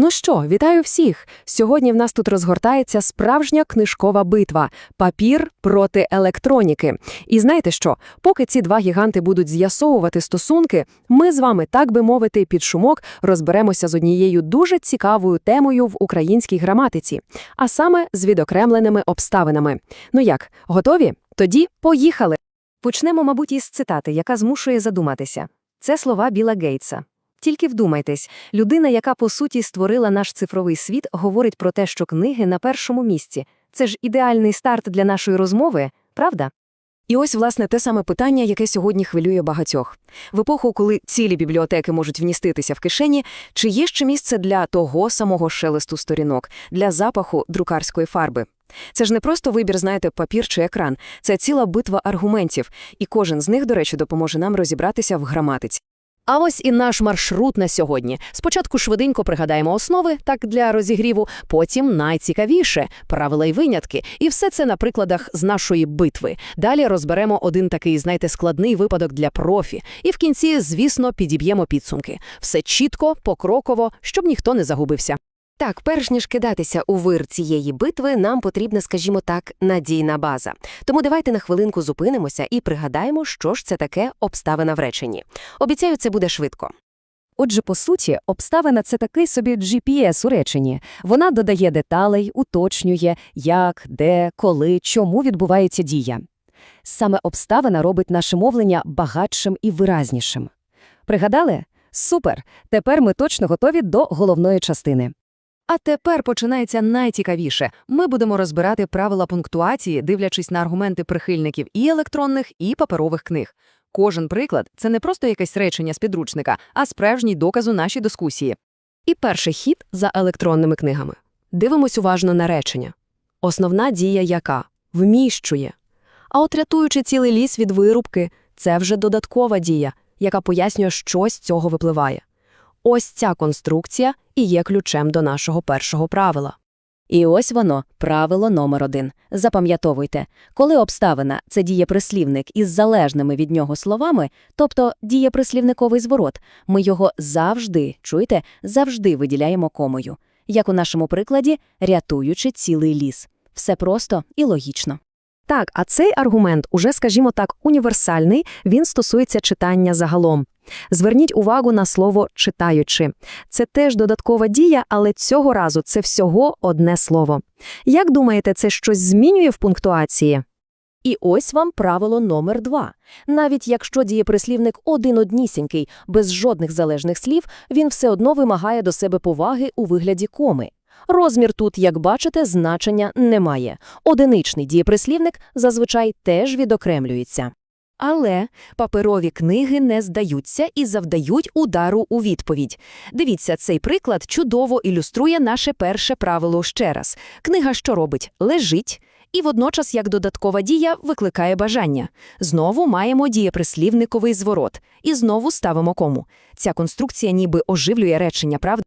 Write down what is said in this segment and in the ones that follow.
Ну що, вітаю всіх! Сьогодні в нас тут розгортається справжня книжкова битва папір проти електроніки. І знаєте що? Поки ці два гіганти будуть з'ясовувати стосунки, ми з вами, так би мовити, під шумок розберемося з однією дуже цікавою темою в українській граматиці, а саме з відокремленими обставинами. Ну як, готові? Тоді поїхали. Почнемо, мабуть, із цитати, яка змушує задуматися. Це слова Біла Гейтса. Тільки вдумайтесь, людина, яка по суті створила наш цифровий світ, говорить про те, що книги на першому місці. Це ж ідеальний старт для нашої розмови, правда? І ось, власне, те саме питання, яке сьогодні хвилює багатьох. В епоху, коли цілі бібліотеки можуть вміститися в кишені, чи є ще місце для того самого шелесту сторінок, для запаху друкарської фарби? Це ж не просто вибір, знаєте, папір чи екран. Це ціла битва аргументів, і кожен з них, до речі, допоможе нам розібратися в граматиці. А ось і наш маршрут на сьогодні. Спочатку швиденько пригадаємо основи, так для розігріву, потім найцікавіше правила й винятки. І все це на прикладах з нашої битви. Далі розберемо один такий, знаєте, складний випадок для профі. І в кінці, звісно, підіб'ємо підсумки. Все чітко, покроково, щоб ніхто не загубився. Так, перш ніж кидатися у вир цієї битви, нам потрібна, скажімо так, надійна база. Тому давайте на хвилинку зупинимося і пригадаємо, що ж це таке обставина в реченні. Обіцяю, це буде швидко. Отже, по суті, обставина це такий собі GPS у реченні. Вона додає деталей, уточнює, як, де, коли, чому відбувається дія. Саме обставина робить наше мовлення багатшим і виразнішим. Пригадали? Супер! Тепер ми точно готові до головної частини. А тепер починається найцікавіше. Ми будемо розбирати правила пунктуації, дивлячись на аргументи прихильників і електронних, і паперових книг. Кожен приклад це не просто якесь речення з підручника, а справжній доказ у нашій дискусії. І перший хід за електронними книгами. Дивимось уважно на речення. Основна дія яка? Вміщує. А от рятуючи цілий ліс від вирубки, це вже додаткова дія, яка пояснює, що з цього випливає. Ось ця конструкція і є ключем до нашого першого правила. І ось воно, правило номер один. Запам'ятовуйте, коли обставина це дієприслівник із залежними від нього словами, тобто дієприслівниковий зворот, ми його завжди, чуєте, завжди виділяємо комою. Як у нашому прикладі, рятуючи цілий ліс. Все просто і логічно. Так, а цей аргумент уже, скажімо так, універсальний, він стосується читання загалом. Зверніть увагу на слово читаючи. Це теж додаткова дія, але цього разу це всього одне слово. Як думаєте, це щось змінює в пунктуації? І ось вам правило номер два. Навіть якщо дієприслівник один-однісінький, без жодних залежних слів, він все одно вимагає до себе поваги у вигляді коми. Розмір тут, як бачите, значення немає. Одиничний дієприслівник зазвичай теж відокремлюється. Але паперові книги не здаються і завдають удару у відповідь. Дивіться, цей приклад чудово ілюструє наше перше правило ще раз. Книга що робить? Лежить. І водночас, як додаткова дія, викликає бажання. Знову маємо дієприслівниковий зворот. І знову ставимо кому. Ця конструкція ніби оживлює речення, правда?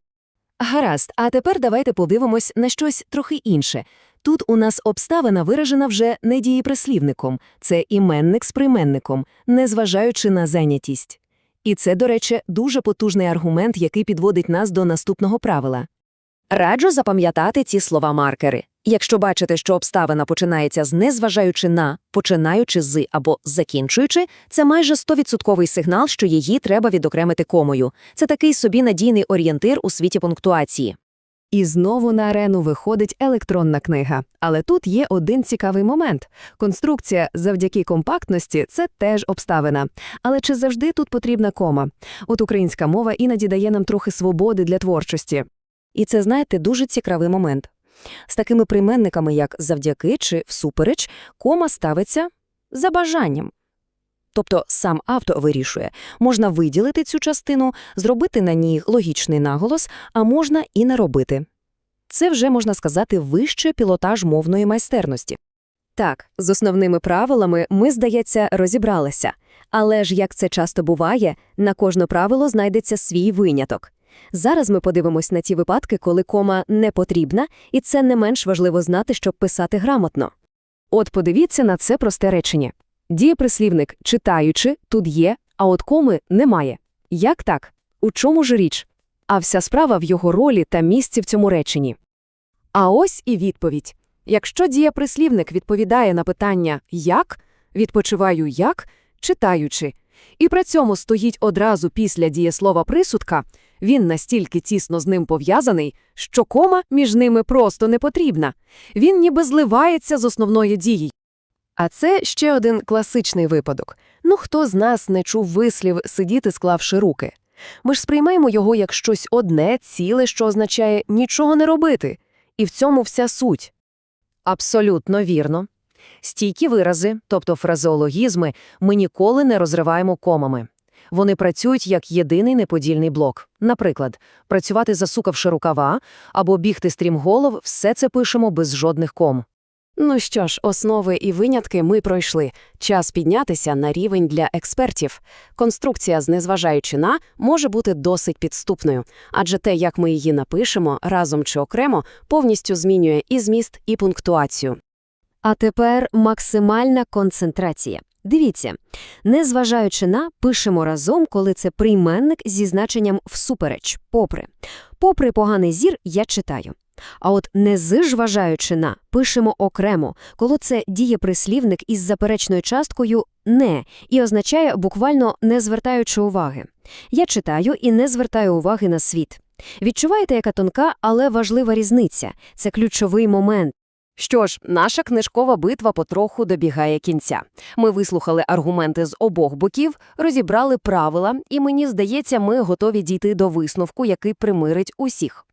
Гаразд, а тепер давайте подивимось на щось трохи інше. Тут у нас обставина виражена вже не дієприслівником, це іменник з прийменником, незважаючи на зайнятість. І це, до речі, дуже потужний аргумент, який підводить нас до наступного правила. Раджу запам'ятати ці слова-маркери. Якщо бачите, що обставина починається з незважаючи на, починаючи з або закінчуючи, це майже 100% сигнал, що її треба відокремити комою. Це такий собі надійний орієнтир у світі пунктуації. І знову на арену виходить електронна книга. Але тут є один цікавий момент. Конструкція завдяки компактності це теж обставина. Але чи завжди тут потрібна кома? От українська мова іноді дає нам трохи свободи для творчості. І це, знаєте, дуже цікавий момент. З такими прийменниками, як завдяки чи всупереч, кома ставиться за бажанням. Тобто сам авто вирішує, можна виділити цю частину, зробити на ній логічний наголос, а можна і не робити. Це вже, можна сказати, вищий пілотаж мовної майстерності. Так, з основними правилами ми, здається, розібралися. Але ж, як це часто буває, на кожне правило знайдеться свій виняток. Зараз ми подивимось на ті випадки, коли кома не потрібна, і це не менш важливо знати, щоб писати грамотно. От подивіться на це просте речення. Дієприслівник «читаючи» тут є, а от коми немає. Як так? У чому ж річ? а вся справа в його ролі та місці в цьому реченні. А ось і відповідь. Якщо дієприслівник відповідає на питання «як», «відпочиваю як», «читаючи», і при цьому стоїть одразу після дієслова присудка, він настільки тісно з ним пов'язаний, що кома між ними просто не потрібна. Він ніби зливається з основною дією. А це ще один класичний випадок. Ну хто з нас не чув вислів «сидіти, склавши руки»? Ми ж сприймаємо його як щось одне, ціле, що означає «нічого не робити». І в цьому вся суть. Абсолютно вірно. Стійкі вирази, тобто фразеологізми, ми ніколи не розриваємо комами. Вони працюють як єдиний неподільний блок. Наприклад, працювати засукавши рукава або бігти стрімголов – все це пишемо без жодних ком. Ну що ж, основи і винятки ми пройшли. Час піднятися на рівень для експертів. Конструкція, знезважаючи на, може бути досить підступною, адже те, як ми її напишемо, разом чи окремо, повністю змінює і зміст, і пунктуацію. А тепер максимальна концентрація. Дивіться, незважаючи на, пишемо разом, коли це прийменник зі значенням всупереч, попри. Попри поганий зір, я читаю. А от не зважаючи на, пишемо окремо, коли це дієприслівник із заперечною часткою «не» і означає буквально «не звертаючи уваги». Я читаю і не звертаю уваги на світ. Відчуваєте, яка тонка, але важлива різниця? Це ключовий момент. Що ж, наша книжкова битва потроху добігає кінця. Ми вислухали аргументи з обох боків, розібрали правила, і мені здається, ми готові дійти до висновку, який примирить усіх.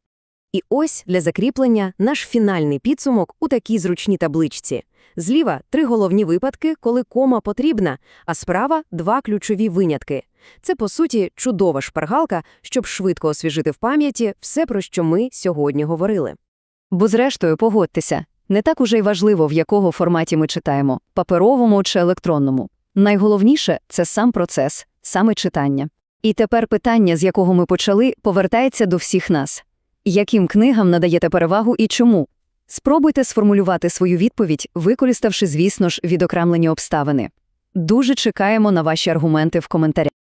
І ось для закріплення наш фінальний підсумок у такій зручній табличці. Зліва – три головні випадки, коли кома потрібна, а справа – два ключові винятки. Це, по суті, чудова шпаргалка, щоб швидко освіжити в пам'яті все, про що ми сьогодні говорили. Бо зрештою, погодьтеся, не так уже й важливо, в якого форматі ми читаємо – паперовому чи електронному. Найголовніше – це сам процес, саме читання. І тепер питання, з якого ми почали, повертається до всіх нас. Яким книгам надаєте перевагу і чому? Спробуйте сформулювати свою відповідь, використавши, звісно ж, відокремлені обставини. Дуже чекаємо на ваші аргументи в коментарях.